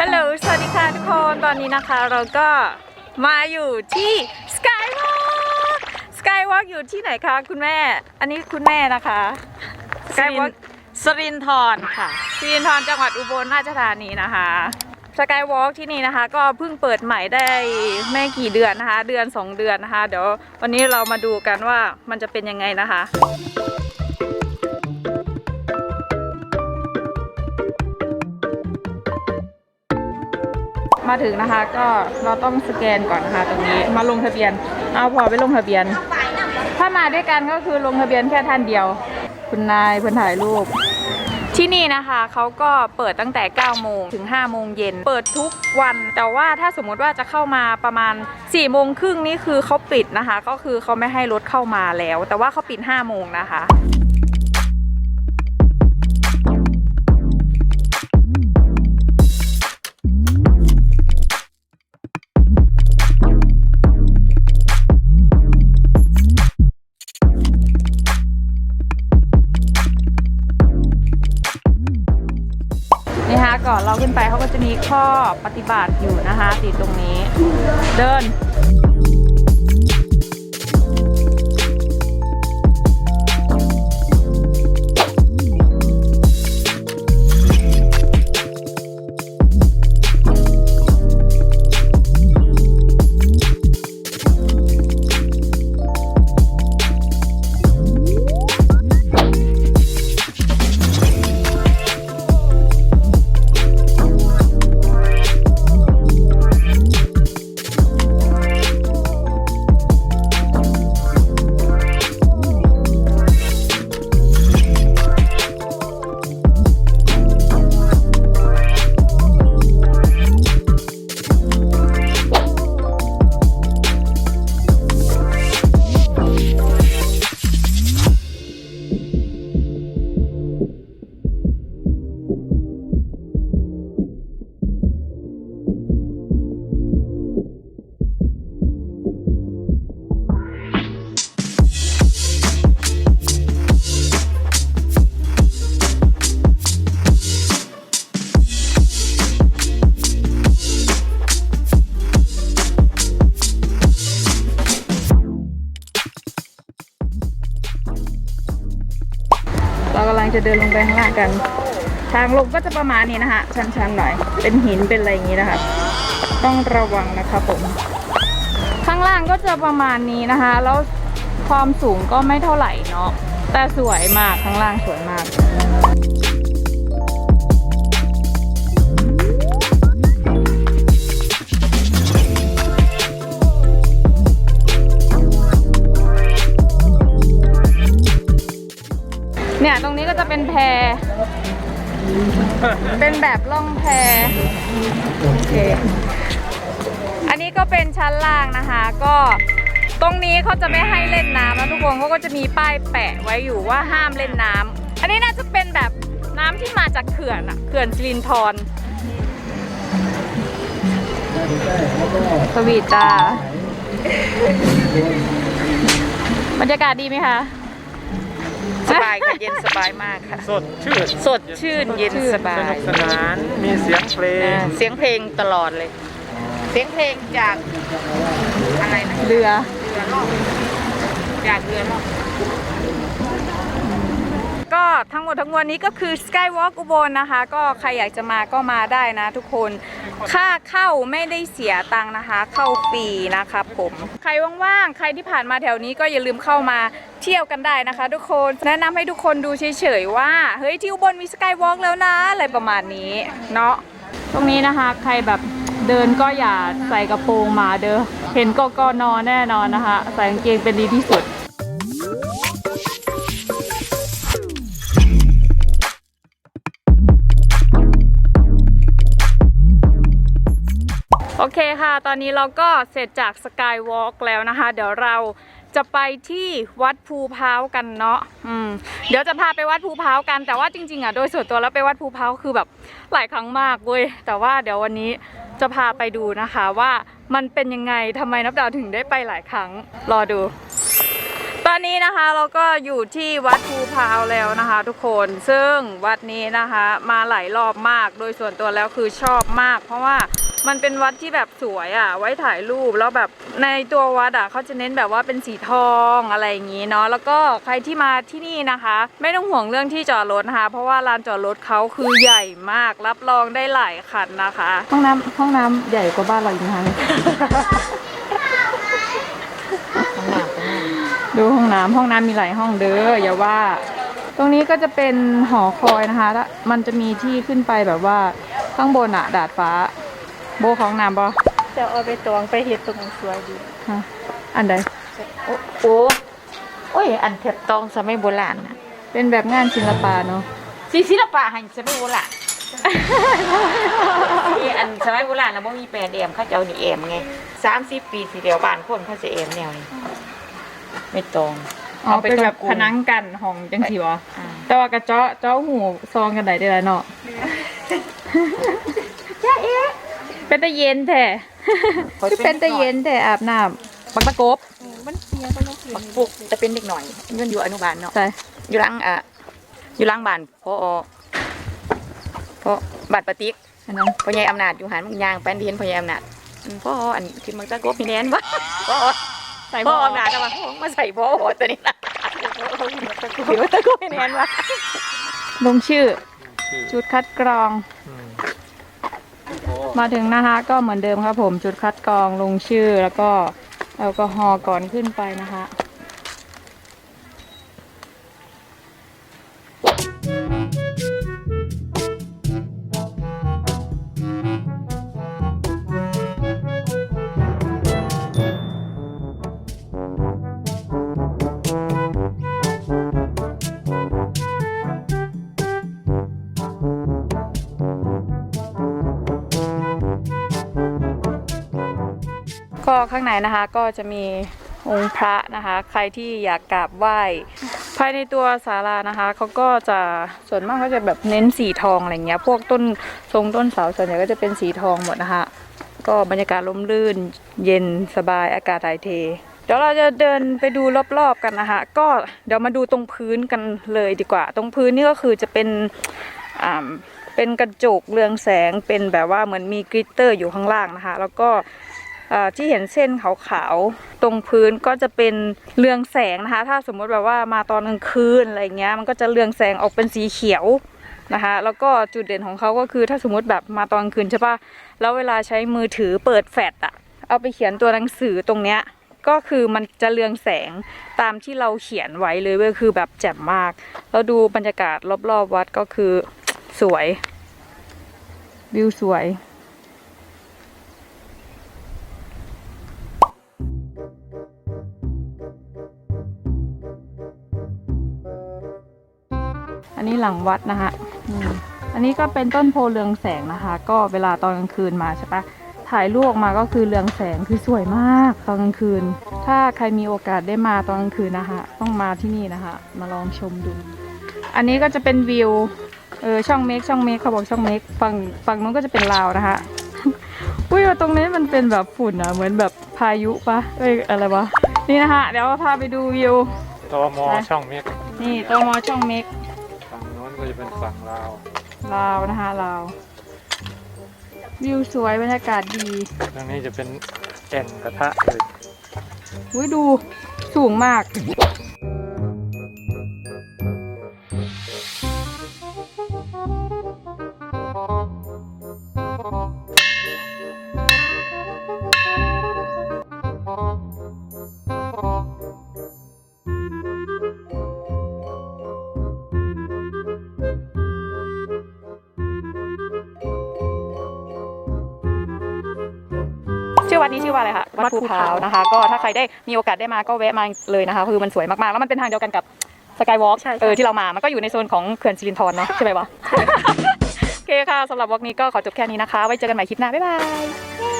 ฮัลโหล สวัสดีค่ะทุกคน ตอนนี้นะคะเราก็มาอยู่ที่ Skywalk Skywalk อยู่ที่ไหนคะคุณแม่ อันนี้คุณแม่นะคะ Skywalk สรินทรค่ะสิรินทรจังหวัดอุบลราชธานีนะคะ Skywalk ที่นี่นะคะ ก็เพิ่งเปิดใหม่ได้ไม่กี่เดือนนะคะ เดือน 2 เดือนนะคะ เดี๋ยววันนี้เรามาดูกันว่ามันจะเป็นยังไงนะคะ มาถึงนะคะก็เราต้องสแกนก่อนนะคะตรงนี้มาลงทะเบียน เอาพอไปลงทะเบียน ถ้ามาด้วยกันก็คือลงทะเบียนแค่ท่านเดียว คุณนายเพิ่นถ่ายรูป ที่นี่นะคะเขาก็เปิดตั้งแต่ 9 โมงถึง 5 โมงเย็น เปิดทุกวัน แต่ว่าถ้าสมมุติว่าจะเข้ามาประมาณ 4 โมงครึ่งนี่คือเขาปิดนะคะ ก็คือเขาไม่ให้รถเข้ามาแล้ว แต่ว่าเขาปิด 5 โมงนะคะ นี่ฮะก่อนเราขึ้นไปเขาก็จะมีข้อปฏิบัติอยู่นะคะติดตรงนี้ เดิน ดินลงไปข้างล่างกัน ทางลงก็จะประมาณนี้นะคะชันๆหน่อย เป็นหินเป็นอะไรอย่างนี้นะคะ ต้องระวังนะคะผม ข้างล่างก็จะประมาณนี้นะคะ แล้วความสูงก็ไม่เท่าไหร่เนาะแต่สวยมากข้างล่างสวยมาก เป็นแบบล่องแพโอเค อันนี้ก็เป็นชั้นล่างนะคะ ก็ตรงนี้เขาจะไม่ให้เล่นน้ำนะทุกคนเขาก็จะมีป้ายแปะไว้อยู่ว่าห้ามเล่นน้ำอันนี้น่าจะเป็นแบบน้ำที่มาจากเขื่อนอะเขื่อนสิรินทรสวีทจ้าบรรยากาศดีไหมคะ สบายค่ะ เย็นสบายมากค่ะ สดชื่นสดชื่นเย็นสบาสนุยกสนานมีเสียงเพลงอ่าเสียงเพลงตลอดเลย เสียงเพลงจากอะไรนะเรือเรือล่องจากเรือล่อง ก็ทั้งหมดทั้งมวลนี้ก็คือ Skywalk อุบลนะคะ ก็ใครอยากจะมาก็มาได้นะทุกคน ค่าเข้าไม่ได้เสียตังค์นะคะ เข้าฟรีนะคะผม ใครว่างๆ ใครที่ผ่านมาแถวนี้ก็อย่าลืมเข้ามาเที่ยวกันได้นะคะ ทุกคน แนะนำให้ทุกคนดูเฉยๆว่า เฮ้ยที่อุบลมี Skywalk แล้วนะ อะไรประมาณนี้เนาะ ตรงนี้นะคะ ใครแบบเดินก็อย่าใส่กระโปรงมาเด้อ เห็นก็กนแน่นอนนะคะ ใส่กางเกงเป็นดีที่สุด โอเคค่ะ ตอนนี้เราก็เสร็จจากสกายวอล์กแล้วนะคะ เดี๋ยวเราจะไปที่วัดภูพร้าวกันเนาะอืมเดี๋ยวจะพาไปวัดภูพร้าวกัน แต่ว่าจริงๆอะโดยส่วนตัวแล้วไปวัดภูพร้าวคือแบบหลายครั้งมากเว้ย แต่ว่าเดี๋ยววันนี้จะพาไปดูนะคะว่ามันเป็นยังไงทำไมนับดาวถึงได้ไปหลายครั้ง รอดู ตอนนี้นะคะเราก็อยู่ที่วัดภูพร้าวแล้วนะคะ ทุกคน ซึ่งวัดนี้นะคะ มาหลายรอบมาก โดยส่วนตัวแล้วคือชอบมาก เพราะว่า มันเป็นวัดที่แบบสวยอะ ไว้ถ่ายรูปแล้วแบบในตัววัดอะเขาจะเน้นแบบว่าเป็นสีทองอะไรอย่างนี้เนาะแล้วก็ใครที่มาที่นี่นะคะ ไม่ต้องห่วงเรื่องที่จอดรถนะคะ เพราะว่าลานจอดรถเขาคือใหญ่มากรับรองได้หลายคันนะคะ ห้องน้ำห้องน้ำใหญ่กว่าบ้านเราอีกนะคะข้างหน้าข้างหน้าดูห้องน้ำห้องน้ำมีหลายห้องเด้ออย่าว่า ตรงนี้ก็จะเป็นหอคอยนะคะแล้วมันจะมีที่ขึ้นไปแบบว่าข้างบนอะดาดฟ้า โบของน้ำปะจะเอาไปตวงไปเห็ดตรงสวยดีฮะอันใดโอ้โอ้โอ้ย อันเทบตองสมัยโบราณน่ะเป็นแบบงานศิลปะเนาะสีศิลปะหันสมัยโบราณนี่อันสมัยโบราณนะบ่มีแปดเอมเขาจะเอานี่เอมไงสามสิบปีสีเดียวบ้านคนเขาจะเอมแนวนี้ไม่ตรงอ๋อเป็นแบบผนังกันห้องจังสีวะอ่าแต่ว่ากระเจาะเจาะหูซองกันได้ได้แล้วเนาะจ้าเอ๊ะ เป็นตะเย็นแท้คือเป็นตะเย็นแท้อาบน้ำปักตะกบปักปุกจะเป็นเด็กหน่อยเงินอยู่อนุบาลเนาะใช่อยู่หลังอะอยู่หลังบ้านพอพอบัตรปะติ๊กอันนั้นพ่อใหญ่อำนาจอยู่หันมึงยางแป้นเดียนพ่อใหญ่อำนาจอืมพ่ออันที่มันตะโกบมีแนนวะพ่อใส่พ่พ่อออำนาจแต่ว่าพ่อมาใส่พ่อตัวนี้นะถือว่าตะโกบมีแนนวะลงชื่อชื่อจุดคัดกรองอื มาถึงนะคะ ก็เหมือนเดิมครับผมจุดคัดกรองลงชื่อแล้วก็แอลกอฮอล์ก่อนขึ้นไปนะคะ ก็ข้างในนะคะก็จะมีองค์พระนะคะ ใครที่อยากกราบไหว้ภายในตัวศาลานะคะเขาก็จะส่วนมากก็จะแบบเน้นสีทองอะไรเงี้ย พวกต้นทรงต้นเสาส่วนใหญ่ก็จะเป็นสีทองหมดนะคะ ก็บรรยากาศร่มรื่น เย็นสบายอากาศถ่ายเท เดี๋ยวเราจะเดินไปดูรอบๆกันนะคะ ก็เดี๋ยวมาดูตรงพื้นกันเลยดีกว่า ตรงพื้นนี่ก็คือจะเป็นอ่าเป็นกระจกเรืองแสงเป็นแบบว่าเหมือนมีกริตเตอร์อยู่ข้างล่างนะคะ แล้วก็ ที่เห็นเส้นขาวๆตรงพื้นก็จะเป็นเรืองแสงนะคะ ถ้าสมมติแบบว่ามาตอนกลางคืนอะไรเงี้ยมันก็จะเรืองแสงออกเป็นสีเขียวนะคะแล้วก็จุดเด่นของเขาก็คือถ้าสมมติแบบมาตอนกลางคืนใช่ปะแล้วเวลาใช้มือถือเปิดแฟลชอะเอาไปเขียนตัวหนังสือตรงเนี้ยก็คือมันจะเรืองแสงตามที่เราเขียนไว้เลยเว้ยคือแบบแจ่มมาก แล้วดูบรรยากาศรอบๆวัดก็คือสวย วิวสวย อันนี้หลังวัดนะคะอืมอันนี้ก็เป็นต้นโพเรืองแสงนะคะ ก็เวลาตอนกลางคืนมาใช่ปะถ่ายรูปออกมาก็คือเรืองแสงคือสวยมากตอนกลางคืน ถ้าใครมีโอกาสได้มาตอนกลางคืนนะคะต้องมาที่นี่นะคะ มาลองชมดู อันนี้ก็จะเป็นวิวเออช่องเมกช่องเมกเขาบอกช่องเมกฝั่งฝั่งนู้นก็จะเป็นลาวนะคะอุ้ยตรงนี้มันเป็นแบบฝุ่นอะเหมือนแบบพายุปะเอ้ยอะไรวะนี่นะคะเดี๋ยวพาไปดูวิวตอมอช่องเมกนี่ตมช่องเมกฝั่งโน้นก็จะ เป็นฝั่งลาวลาวนะคะลาววิวสวยบรรยากาศดีตรงนี้จะเป็นแอ่งกระทะเลยอุ้ยดูสูงมาก ดนี้ชื่อว่าอะไรคะวัดภูพร้าวนะคะ ก็ถ้าใครได้มีโอกาสได้มาก็แวะมาเลยนะคะ คือมันสวยมากๆ แล้วมันเป็นทางเดียวกันกับสกายวอล์กเออที่เรามา มันก็อยู่ในโซนของเขื่อนสิรินธรเนาะใช่ไหมวะโอเคค่ะสำหรับวอล์กนี้ก็ขอจบแค่นี้นะคะ ไว้เจอกันใหม่คลิปหน้าบ๊ายบาย